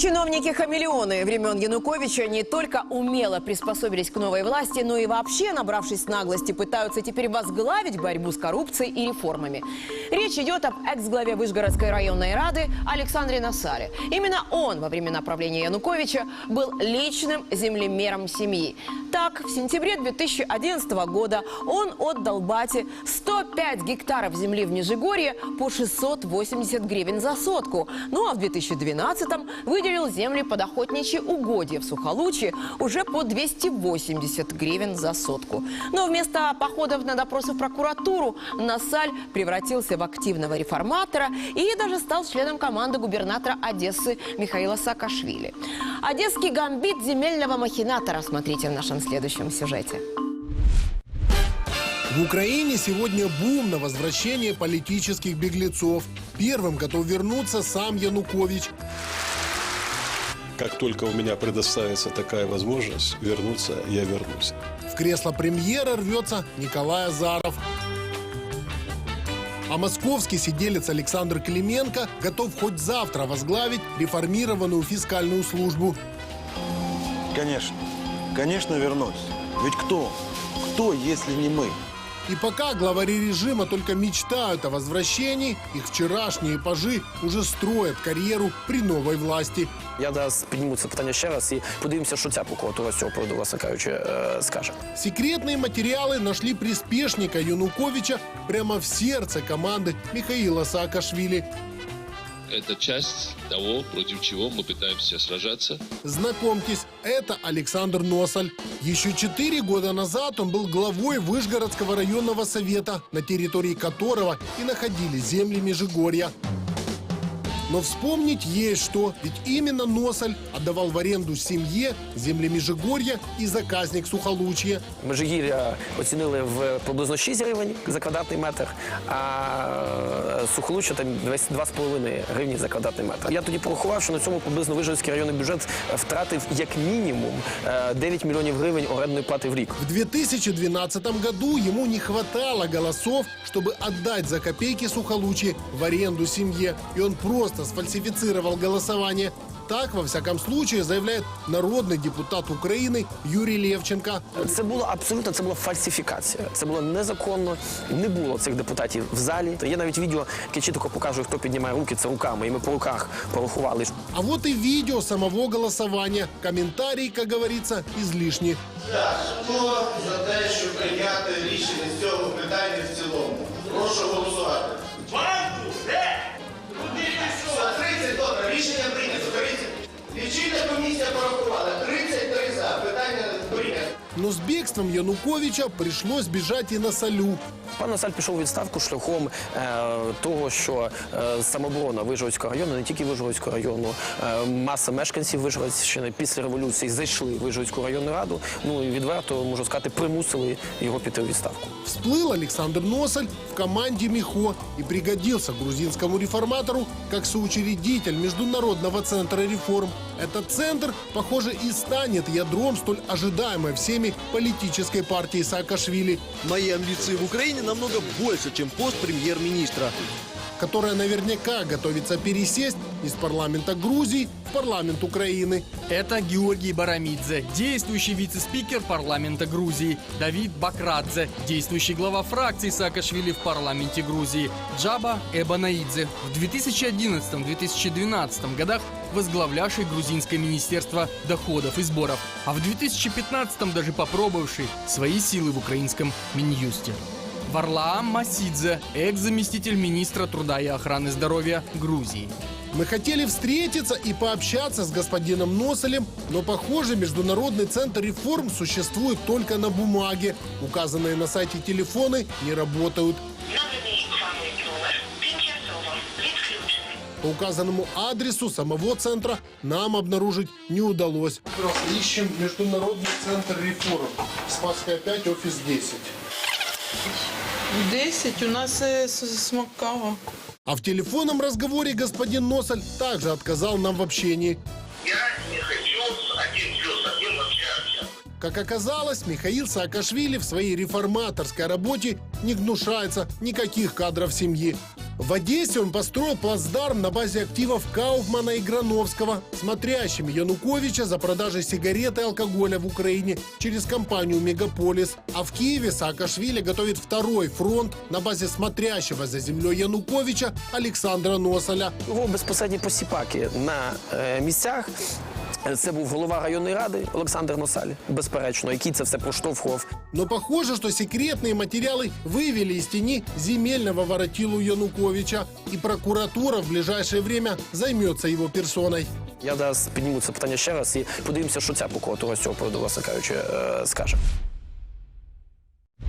Чиновники-хамелеоны времен Януковича не только умело приспособились к новой власти, но и вообще, набравшись наглости, пытаются теперь возглавить борьбу с коррупцией и реформами. Речь идет об экс-главе Вышгородской районной рады Александре Насаре. Именно он во времена правления Януковича был личным землемером семьи. Так, в сентябре 2011 года он отдал Бате 105 гектаров земли в Нижегорье по 680 гривен за сотку. Ну а в 2012-м выделил земли под охотничьи угодья в Сухолучье уже по 280 гривен за сотку. Но вместо походов на допросы в прокуратуру Насаль превратился в активного реформатора и даже стал членом команды губернатора Одессы Михаила Саакашвили. Одесский гамбит земельного махинатора смотрите в нашем следующем сюжете. В Украине сегодня бум на возвращение политических беглецов. Первым готов вернуться сам Янукович. Как только у меня предоставится такая возможность вернуться, я вернусь. В кресло премьера рвется Николай Азаров. А московский сиделец Александр Клименко готов хоть завтра возглавить реформированную фискальную службу. Конечно. Конечно, вернусь. Ведь кто? Кто, если не мы? И пока главари режима только мечтают о возвращении, их вчерашние пажи уже строят карьеру при новой власти. Я зараз підніму це питання ще раз і подивимося, що ця прокуратура з цього приводу, власне кажучи, е, скаже. Секретные материалы нашли приспешника Януковича прямо в сердце команды Михаила Саакашвили. Это часть того, против чего мы пытаемся сражаться. Знакомьтесь, это Александр Носаль. Еще четыре года назад он был главой Вышгородского районного совета, на территории которого и находились земли Межигорья. Но вспомнить есть что, ведь именно Носаль отдавал в аренду семье земли Межигорья и заказник Сухолучья. Межигір'я оцінили в приблизно 6 гривень за квадратний метр, а сухолуччя там десь 2,5 гривні за квадратний метр. Я тоді порахував, що на цьому приблизно Вижгородський районний бюджет втратив як мінімум е, 9 мільйонів гривень орендної плати в рік. В 2012 году ему не хватало голосов, чтобы отдать за копейки Сухолучье в аренду семье. И он просто сфальсифицировал голосование. Так, во всяком случае, заявляет народный депутат Украины Юрий Левченко. Це було абсолютно це була фальсифікація. Це було незаконно. Не було цих депутатів в залі. Є навіть відео, яке чітко показує, хто піднімає руки, це руками. І ми по руках порахували. А вот и видео самого голосования. Комментарии, как говорится, излишни. Хто за те, щоб прийняти рішення з цього питання в цілому? Прошу голосувати. За 30 добре, рішення прийнято. 30. Лічильна комісія порахувала. 33 за. Питання прийнято. Но с бегством Януковича пришлось бежать и на Солю. Пан Насаль пішов у відставку шляхом е, того, що е, самооборона Вижгородського району, не тільки Вижгородського району, е, маса мешканців Вижгородщини після революції зайшли в Вижгородську районну раду. Ну і відверто можу сказати, примусили його піти у відставку. Всплыл Александр Носаль в команде МИХО и пригодился грузинскому реформатору как соучредитель Международного центра реформ. Этот центр, похоже, и станет ядром столь ожидаемой всеми политической партии Саакашвили, Мои амбиции в Украине намного больше, чем пост премьер-министра. Которая наверняка готовится пересесть из парламента Грузии в парламент Украины. Это Георгий Барамидзе, действующий вице-спикер парламента Грузии. Давид Бакрадзе, действующий глава фракции Саакашвили в парламенте Грузии. Джаба Эбанаидзе, в 2011-2012 годах возглавлявший грузинское министерство доходов и сборов, а в 2015 даже попробовавший свои силы в украинском Минюсте. Варлаам Масидзе, экс-заместитель министра труда и охраны здоровья Грузии. Мы хотели встретиться и пообщаться с господином Носалем, но, похоже, Международный центр реформ существует только на бумаге. Указанные на сайте телефоны не работают. По указанному адресу самого центра нам обнаружить не удалось. Ищем Международный центр реформ. Спасская 5, офис 10. 10 у нас е, с- смакава. А в телефонном разговоре господин Носаль также отказал нам в общении. Я не хочу один плюс один общаться. Как оказалось, Михаил Саакашвили в своей реформаторской работе не гнушается никаких кадров семьи. В Одессе он построил плацдарм на базе активов Кауфмана и Грановского, смотрящими Януковича за продажей сигарет и алкоголя в Украине через компанию «Мегаполис». А в Киеве Саакашвили готовит второй фронт на базе смотрящего за землей Януковича Александра Носоля. Його безпосередні посіпаки на е, місцях. Це був голова районної ради Олександр Носаль, безперечно, який це все проштовхував. Но похоже, что секретные материалы вывели из тени земельного воротилу Януковича. И прокуратура в ближайшее время займется его персоной. Я зараз підніму це питання ще раз і подивимося, що ця прокуратура з цього приводу, власне кажучи, е, скаже.